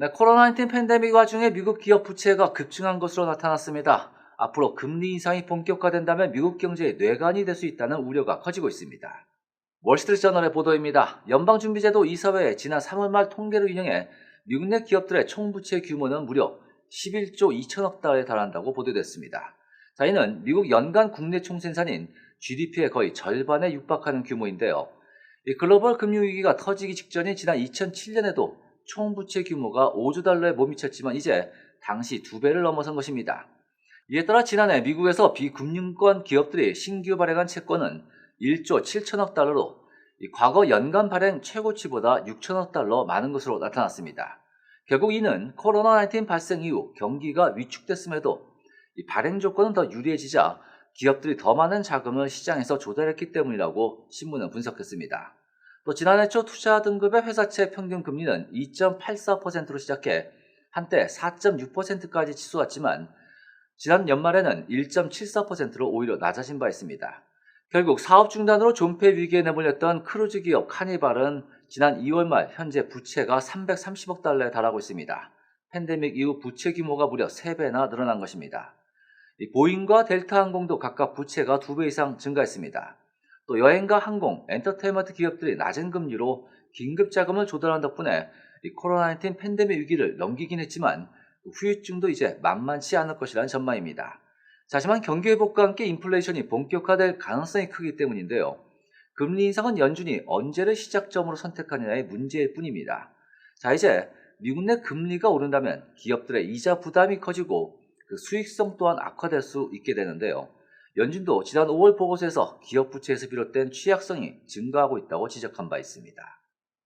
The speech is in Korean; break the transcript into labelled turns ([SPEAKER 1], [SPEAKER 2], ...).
[SPEAKER 1] 네, 코로나19 팬데믹 와중에 미국 기업 부채가 급증한 것으로 나타났습니다. 앞으로 금리 인상이 본격화된다면 미국 경제의 뇌관이 될 수 있다는 우려가 커지고 있습니다. 월스트리트 저널의 보도입니다. 연방준비제도 이사회의 지난 3월 말 통계를 인용해 미국 내 기업들의 총부채 규모는 무려 11조 2천억 달러에 달한다고 보도됐습니다. 자, 이는 미국 연간 국내 총생산인 GDP의 거의 절반에 육박하는 규모인데요. 이 글로벌 금융위기가 터지기 직전인 지난 2007년에도 총 부채 규모가 5조 달러에 못 미쳤지만 이제 당시 두 배를 넘어선 것입니다. 이에 따라 지난해 미국에서 비금융권 기업들이 신규 발행한 채권은 1조 7천억 달러로 과거 연간 발행 최고치보다 6천억 달러 많은 것으로 나타났습니다. 결국 이는 코로나19 발생 이후 경기가 위축됐음에도 발행 조건은 더 유리해지자 기업들이 더 많은 자금을 시장에서 조달했기 때문이라고 신문은 분석했습니다. 또 지난해 초 투자 등급의 회사채 평균 금리는 2.84%로 시작해 한때 4.6%까지 치솟았지만 지난 연말에는 1.74%로 오히려 낮아진 바 있습니다. 결국 사업 중단으로 존폐 위기에 내몰렸던 크루즈 기업 카니발은 지난 2월 말 현재 부채가 330억 달러에 달하고 있습니다. 팬데믹 이후 부채 규모가 무려 3배나 늘어난 것입니다. 보잉과 델타 항공도 각각 부채가 2배 이상 증가했습니다. 또 여행과 항공, 엔터테인먼트 기업들이 낮은 금리로 긴급 자금을 조달한 덕분에 코로나19 팬데믹 위기를 넘기긴 했지만 후유증도 이제 만만치 않을 것이라는 전망입니다. 하지만 경기 회복과 함께 인플레이션이 본격화될 가능성이 크기 때문인데요. 금리 인상은 연준이 언제를 시작점으로 선택하느냐의 문제일 뿐입니다. 자, 이제 미국 내 금리가 오른다면 기업들의 이자 부담이 커지고 그 수익성 또한 악화될 수 있게 되는데요. 연준도 지난 5월 보고서에서 기업 부채에서 비롯된 취약성이 증가하고 있다고 지적한 바 있습니다.